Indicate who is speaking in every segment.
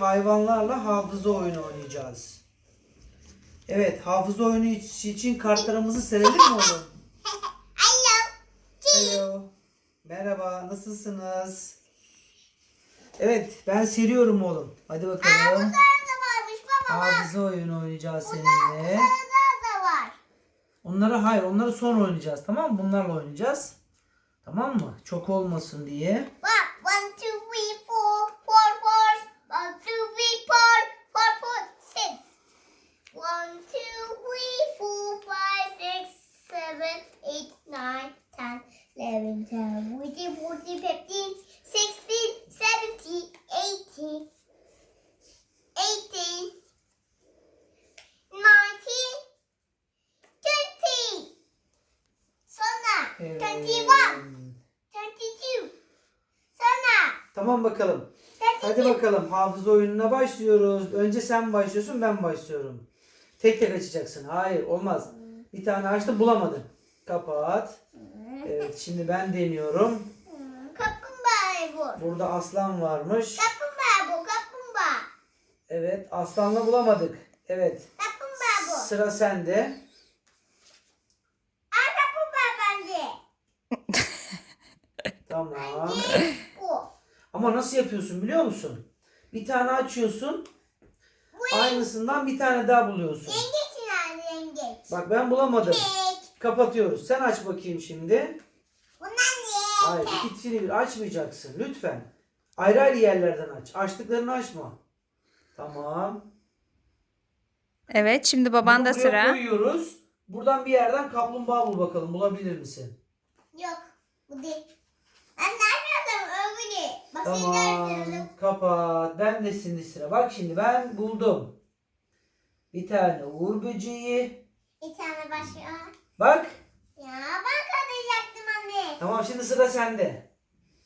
Speaker 1: hayvanlarla hafıza oyunu oynayacağız. Evet, hafıza oyunu için kartlarımızı serelim mi oğlum?
Speaker 2: Alo.
Speaker 1: Hello. Merhaba, nasılsınız? Evet, ben seriyorum oğlum. Hadi bakalım.
Speaker 2: Sarı da varmış baba.
Speaker 1: Hafıza oyunu oynayacağız seninle.
Speaker 2: Sarı da var.
Speaker 1: Onları hayır, onları sonra oynayacağız tamam mı? Bunlarla oynayacağız. Tamam mı? Çok olmasın diye.
Speaker 2: Bak. One, two, 14, 15, 16, 17, 18, 18, 19, 20. Sonra
Speaker 1: evet.
Speaker 2: 21, 22. Sonra.
Speaker 1: Tamam bakalım. 32.
Speaker 2: Hadi
Speaker 1: bakalım hafıza oyununa başlıyoruz. Önce sen başlıyorsun ben başlıyorum. Tek tek açacaksın. Hayır olmaz. Bir tane açtı bulamadın. Kapat. Evet şimdi ben deniyorum.
Speaker 2: Kaplumbağa bu.
Speaker 1: Burada aslan varmış.
Speaker 2: Kaplumbağa bu. Kaplumbağa.
Speaker 1: Evet aslanla bulamadık. Evet
Speaker 2: Kaplumbağa bu.
Speaker 1: sıra sende.
Speaker 2: Aa kaplumbağa bence.
Speaker 1: Tamam.
Speaker 2: Bence bu.
Speaker 1: Ama nasıl yapıyorsun biliyor musun? Bir tane açıyorsun.
Speaker 2: Bu
Speaker 1: Aynısından bir tane daha buluyorsun.
Speaker 2: yengeç yani yengeç.
Speaker 1: Bak ben bulamadım.
Speaker 2: Yengeç.
Speaker 1: Kapatıyoruz. Sen aç bakayım şimdi.
Speaker 2: Bunlar
Speaker 1: Hayır ikisini bir açmayacaksın lütfen. Ayrı ayrı yerlerden aç. Açtıklarını açma. Tamam.
Speaker 3: Evet şimdi baban da
Speaker 1: Bunu buraya
Speaker 3: sıra.
Speaker 1: koyuyoruz. Buradan bir yerden kaplumbağa bul bakalım. Bulabilir misin?
Speaker 2: Yok. Bu değil. Ben ne yapıyorsam öbürü. Basit
Speaker 1: Tamam.
Speaker 2: öldürdüm.
Speaker 1: Kapat. Ben de şimdi sıra. Bak şimdi ben buldum. Bir tane uğur böceği.
Speaker 2: Bir tane başka.
Speaker 1: Bak.
Speaker 2: Ya ben kalacaktım anne.
Speaker 1: Tamam şimdi sıra sende.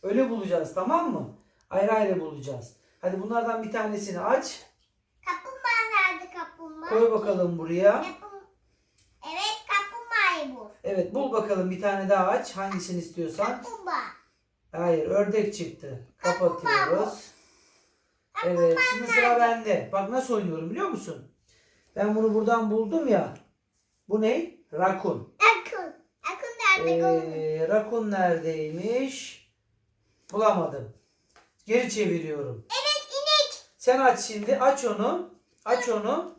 Speaker 1: Öyle bulacağız tamam mı? Ayrı ayrı bulacağız. Hadi bunlardan bir tanesini aç.
Speaker 2: Kaplumbağa nerede kaplumbağa?
Speaker 1: Koy bakalım buraya.
Speaker 2: Kapum... Evet kaplumbağayı bul.
Speaker 1: Evet bul bakalım bir tane daha aç. Hangisini istiyorsan.
Speaker 2: Kaplumbağa.
Speaker 1: Hayır ördek çıktı.
Speaker 2: Kaplumbağa
Speaker 1: Kapatıyoruz. Evet şimdi sıra bende. Bak nasıl oynuyorum biliyor musun? Ben bunu buradan buldum ya. Bu ne? Rakun.
Speaker 2: Akın.
Speaker 1: Ee, rakun neredeymiş? Bulamadım. Geri çeviriyorum.
Speaker 2: Evet inek.
Speaker 1: Sen aç şimdi. Aç onu. Aç onu.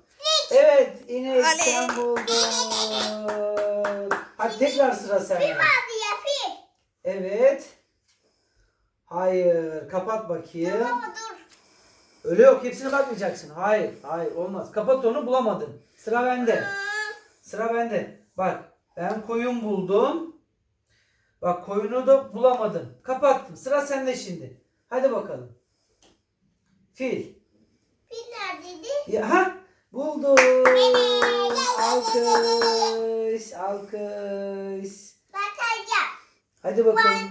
Speaker 1: Evet inek sen buldun. Hadi tekrar sıra sende.
Speaker 2: Fil vardı ya fil.
Speaker 1: Evet. Hayır. Kapat bakayım.
Speaker 2: Baba dur.
Speaker 1: Öyle yok. Hepsine bakmayacaksın. Hayır. Hayır. Olmaz. Kapat onu bulamadın. Sıra bende. Sıra bende. Bak. Ben koyun buldum. Bak koyunu da bulamadım. Kapattım. Sıra sende şimdi. Hadi bakalım. Fil.
Speaker 2: Fil neredeydi?
Speaker 1: Ya, ha? Buldum. Alkış. Alkış.
Speaker 2: Ben sayacağım.
Speaker 1: Hadi bakalım.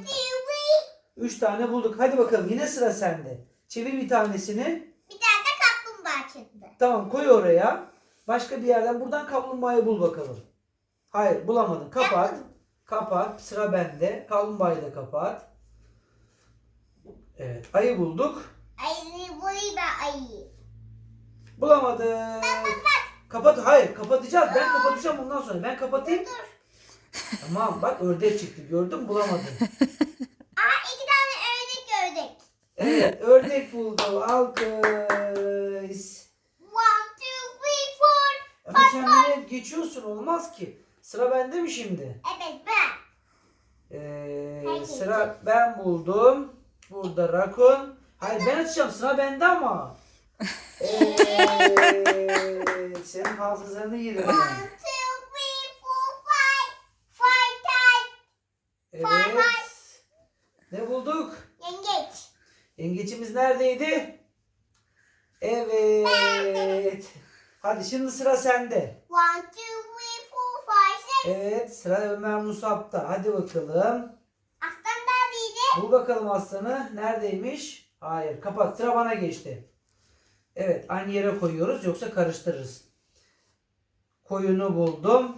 Speaker 1: Üç tane bulduk. Hadi bakalım. Yine sıra sende. Çevir bir tanesini.
Speaker 2: Bir tane de kaplumbağa çıktı.
Speaker 1: Tamam koy oraya. Başka bir yerden buradan kaplumbağayı bul bakalım. Hayır bulamadın. Kapat. Kapat. Sıra bende. Kaplumbağayı da kapat. Evet. Ayı bulduk.
Speaker 2: Ayını bulayım ben ayıyı.
Speaker 1: Bulamadık. Kapat. Hayır kapatacağız. Ben kapatacağım bundan sonra. Ben kapatayım.
Speaker 2: Dur.
Speaker 1: Tamam bak ördek çıktı. Gördün mü? bulamadın.
Speaker 2: Aa iki tane ördek ördek.
Speaker 1: Evet ördek buldu. Alkış.
Speaker 2: One, two, three, four.
Speaker 1: Ama sen yine geçiyorsun. Olmaz ki. Sıra bende mi şimdi?
Speaker 2: Evet ben.
Speaker 1: Ee, sıra ben buldum. Burada rakun. Hayır ben açacağım. Sıra bende ama. Evet. Senin hafızanı yedim. Evet. Ne bulduk?
Speaker 2: Yengeç.
Speaker 1: Yengeçimiz neredeydi? Evet. Hadi şimdi sıra sende.
Speaker 2: One, two, three, four, five, six.
Speaker 1: Evet sıra Ömer Musab'da. Hadi bakalım.
Speaker 2: Aslan neredeydi?
Speaker 1: Bul bakalım aslanı. Neredeymiş? Hayır. Kapat. Sıra bana geçti. Evet. Aynı yere koyuyoruz. Yoksa karıştırırız. Koyunu buldum.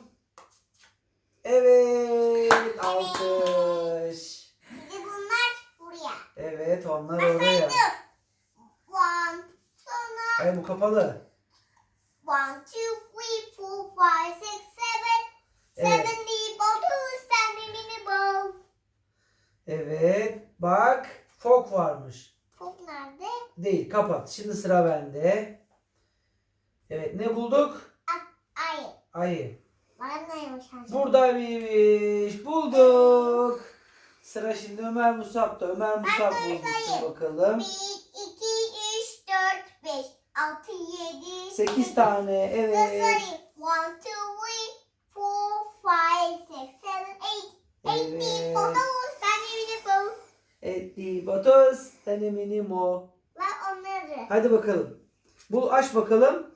Speaker 1: Evet. Alkış.
Speaker 2: Bir de bunlar buraya.
Speaker 1: Evet. Onlar
Speaker 2: Ben
Speaker 1: oraya.
Speaker 2: saydım. One, two,
Speaker 1: Hayır bu kapalı.
Speaker 2: One, two, three, four, five, six.
Speaker 1: Evet. Evet. Bak. Fok varmış.
Speaker 2: Top nerede?
Speaker 1: Değil. Kapat. Şimdi sıra bende. Evet. Ne bulduk?
Speaker 2: Ay.
Speaker 1: Ayı.
Speaker 2: Bana neymiş
Speaker 1: Buradaymış. Bulduk. Sıra şimdi Ömer Musab'da. Ömer Musab bulmuşsun bakalım.
Speaker 2: Bir, iki, üç, dört, beş, altı, yedi,
Speaker 1: 8 tane. Evet.
Speaker 2: two, three, four, five, six, seven, eight. Eight
Speaker 1: Evet.
Speaker 2: bottles standing in a bowl.
Speaker 1: Etli batos. Tanemini mo.
Speaker 2: Ve onları.
Speaker 1: Hadi bakalım. Bul aç bakalım.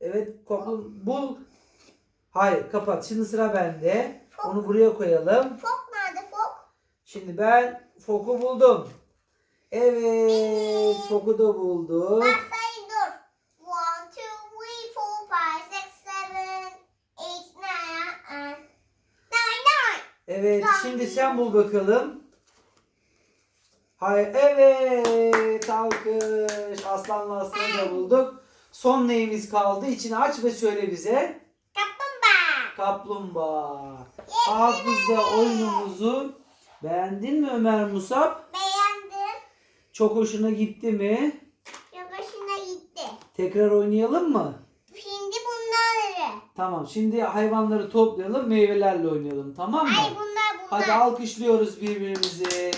Speaker 1: Evet koplum bul. Hayır kapat. Şimdi sıra bende. Onu buraya koyalım.
Speaker 2: Fok nerede fok?
Speaker 1: Şimdi ben foku buldum. Evet foku da bulduk.
Speaker 2: Ben sayayım dur. One, two, three, four, five, six, seven, eight, nine, uh, nine, nine.
Speaker 1: Evet şimdi sen bul bakalım. Hayır evet alkış. Aslanla aslanı da bulduk. Son neyimiz kaldı? İçini aç ve söyle bize.
Speaker 2: Kaplumbağa.
Speaker 1: Kaplumbağa. Hafıza oyunumuzu beğendin mi Ömer Musab?
Speaker 2: Beğendim.
Speaker 1: Çok hoşuna gitti mi?
Speaker 2: Çok hoşuna gitti.
Speaker 1: Tekrar oynayalım mı? Tamam şimdi hayvanları toplayalım meyvelerle oynayalım tamam mı?
Speaker 2: Ay bunlar bunlar.
Speaker 1: Hadi alkışlıyoruz birbirimizi.